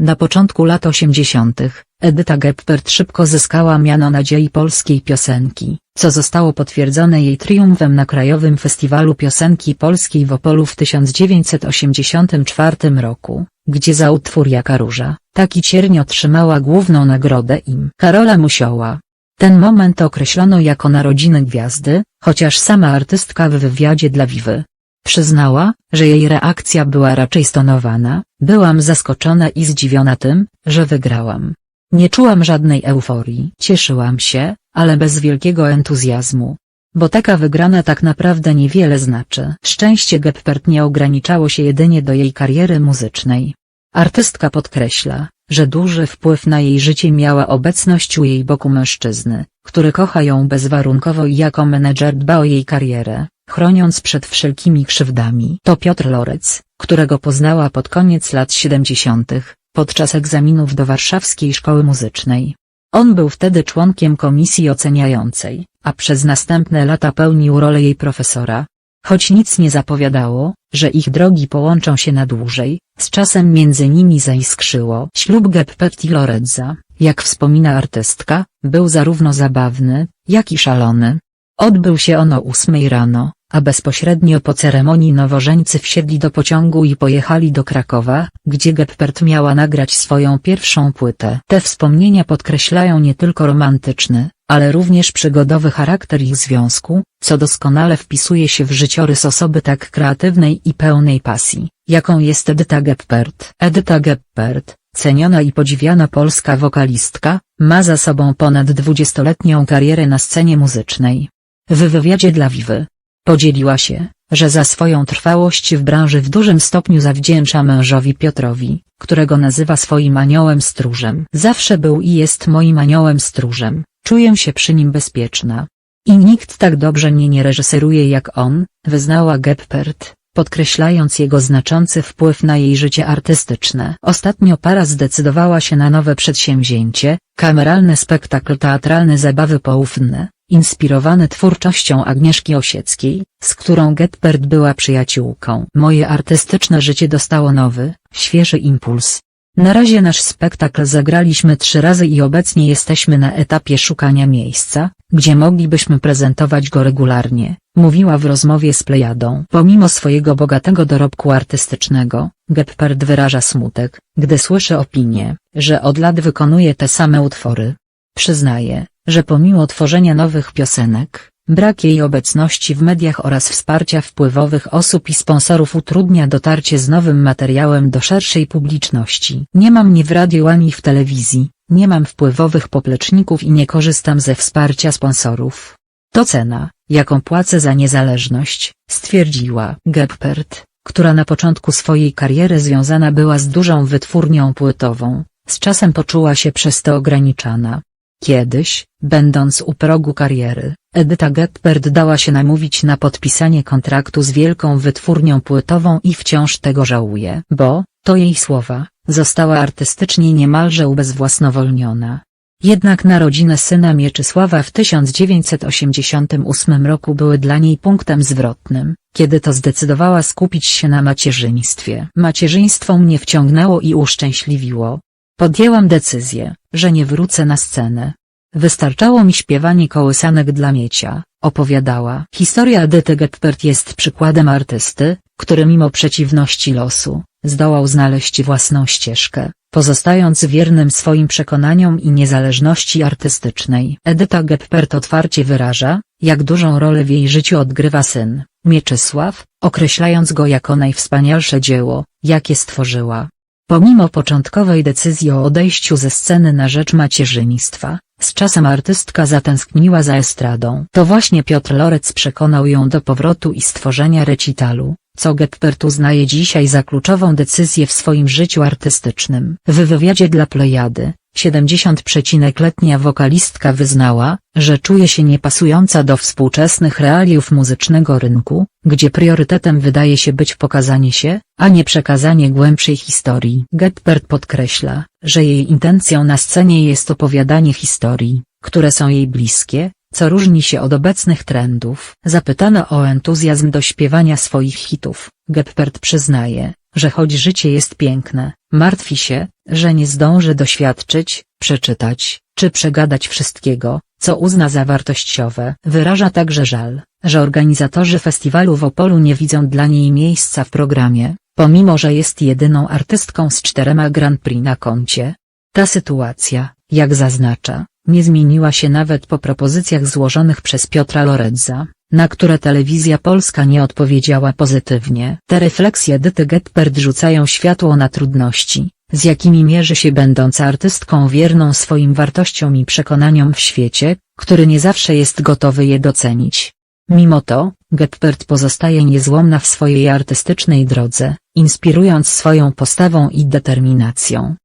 Na początku lat 80. Edyta Geppert szybko zyskała miano nadziei polskiej piosenki, co zostało potwierdzone jej triumfem na Krajowym Festiwalu Piosenki Polskiej w Opolu w 1984 roku, gdzie za utwór Jaka Róża, taki cierń otrzymała główną nagrodę im Karola Musioła. Ten moment określono jako narodziny gwiazdy, chociaż sama artystka w wywiadzie dla Wiwy Przyznała, że jej reakcja była raczej stonowana, byłam zaskoczona i zdziwiona tym, że wygrałam. Nie czułam żadnej euforii. Cieszyłam się, ale bez wielkiego entuzjazmu. Bo taka wygrana tak naprawdę niewiele znaczy. Szczęście Geppert nie ograniczało się jedynie do jej kariery muzycznej. Artystka podkreśla, że duży wpływ na jej życie miała obecność u jej boku mężczyzny, który kocha ją bezwarunkowo i jako menedżer dba o jej karierę, chroniąc przed wszelkimi krzywdami. To Piotr Lorec, którego poznała pod koniec lat 70., podczas egzaminów do Warszawskiej Szkoły Muzycznej. On był wtedy członkiem komisji oceniającej, a przez następne lata pełnił rolę jej profesora. Choć nic nie zapowiadało, że ich drogi połączą się na dłużej, z czasem między nimi zaiskrzyło. Ślub Geppert i Lorenza, jak wspomina artystka, był zarówno zabawny, jak i szalony. Odbył się on o ósmej rano, a bezpośrednio po ceremonii nowożeńcy wsiedli do pociągu i pojechali do Krakowa, gdzie Geppert miała nagrać swoją pierwszą płytę. Te wspomnienia podkreślają nie tylko romantyczny, ale również przygodowy charakter ich związku, co doskonale wpisuje się w życiorys osoby tak kreatywnej i pełnej pasji, jaką jest Edyta Geppert. Edyta Geppert, ceniona i podziwiana polska wokalistka, ma za sobą ponad dwudziestoletnią karierę na scenie muzycznej. W wywiadzie dla Wiwy, Podzieliła się, że za swoją trwałość w branży w dużym stopniu zawdzięcza mężowi Piotrowi, którego nazywa swoim aniołem stróżem. Zawsze był i jest moim aniołem stróżem, czuję się przy nim bezpieczna. I nikt tak dobrze mnie nie reżyseruje jak on, wyznała Geppert, podkreślając jego znaczący wpływ na jej życie artystyczne. Ostatnio para zdecydowała się na nowe przedsięwzięcie, kameralny spektakl teatralny Zabawy Poufne, inspirowany twórczością Agnieszki Osieckiej, z którą Geppert była przyjaciółką. Moje artystyczne życie dostało nowy, świeży impuls. Na razie nasz spektakl zagraliśmy trzy razy i obecnie jesteśmy na etapie szukania miejsca, gdzie moglibyśmy prezentować go regularnie, mówiła w rozmowie z Plejadą. Pomimo swojego bogatego dorobku artystycznego, Geppert wyraża smutek, gdy słyszy opinię, że od lat wykonuje te same utwory. Przyznaje, że pomimo tworzenia nowych piosenek, brak jej obecności w mediach oraz wsparcia wpływowych osób i sponsorów utrudnia dotarcie z nowym materiałem do szerszej publiczności. Nie mam ni w radiu ani w telewizji, nie mam wpływowych popleczników i nie korzystam ze wsparcia sponsorów. To cena, jaką płacę za niezależność, stwierdziła Geppert, która na początku swojej kariery związana była z dużą wytwórnią płytową, z czasem poczuła się przez to ograniczana. Kiedyś, będąc u progu kariery, Edyta Geppert dała się namówić na podpisanie kontraktu z wielką wytwórnią płytową i wciąż tego żałuje. Bo, to jej słowa, została artystycznie niemalże ubezwłasnowolniona. Jednak narodziny syna Mieczysława w 1988 roku były dla niej punktem zwrotnym, kiedy to zdecydowała skupić się na macierzyństwie. Macierzyństwo mnie wciągnęło i uszczęśliwiło, Podjęłam decyzję, że nie wrócę na scenę. Wystarczało mi śpiewanie kołysanek dla miecia, opowiadała. Historia Edyty Geppert jest przykładem artysty, który mimo przeciwności losu, zdołał znaleźć własną ścieżkę, pozostając wiernym swoim przekonaniom i niezależności artystycznej. Edyta Geppert otwarcie wyraża, jak dużą rolę w jej życiu odgrywa syn, Mieczysław, określając go jako najwspanialsze dzieło, jakie stworzyła. Pomimo początkowej decyzji o odejściu ze sceny na rzecz macierzyństwa, z czasem artystka zatęskniła za estradą. To właśnie Piotr Lorec przekonał ją do powrotu i stworzenia recitalu, co Geppert uznaje dzisiaj za kluczową decyzję w swoim życiu artystycznym. W wywiadzie dla Plejady, 70-letnia wokalistka wyznała, że czuje się niepasująca do współczesnych realiów muzycznego rynku, gdzie priorytetem wydaje się być pokazanie się, a nie przekazanie głębszej historii. Geppert podkreśla, że jej intencją na scenie jest opowiadanie historii, które są jej bliskie, co różni się od obecnych trendów. Zapytano o entuzjazm do śpiewania swoich hitów, Geppert przyznaje, że choć życie jest piękne, martwi się, że nie zdąży doświadczyć, przeczytać, czy przegadać wszystkiego, co uzna za wartościowe. Wyraża także żal, że organizatorzy festiwalu w Opolu nie widzą dla niej miejsca w programie, pomimo że jest jedyną artystką z czterema Grand Prix na koncie. Ta sytuacja, jak zaznacza, nie zmieniła się nawet po propozycjach złożonych przez Piotra Loredza, na które telewizja polska nie odpowiedziała pozytywnie. Te refleksje Edyty Getpert rzucają światło na trudności, z jakimi mierzy się będąc artystką wierną swoim wartościom i przekonaniom w świecie, który nie zawsze jest gotowy je docenić. Mimo to, Getpert pozostaje niezłomna w swojej artystycznej drodze, inspirując swoją postawą i determinacją.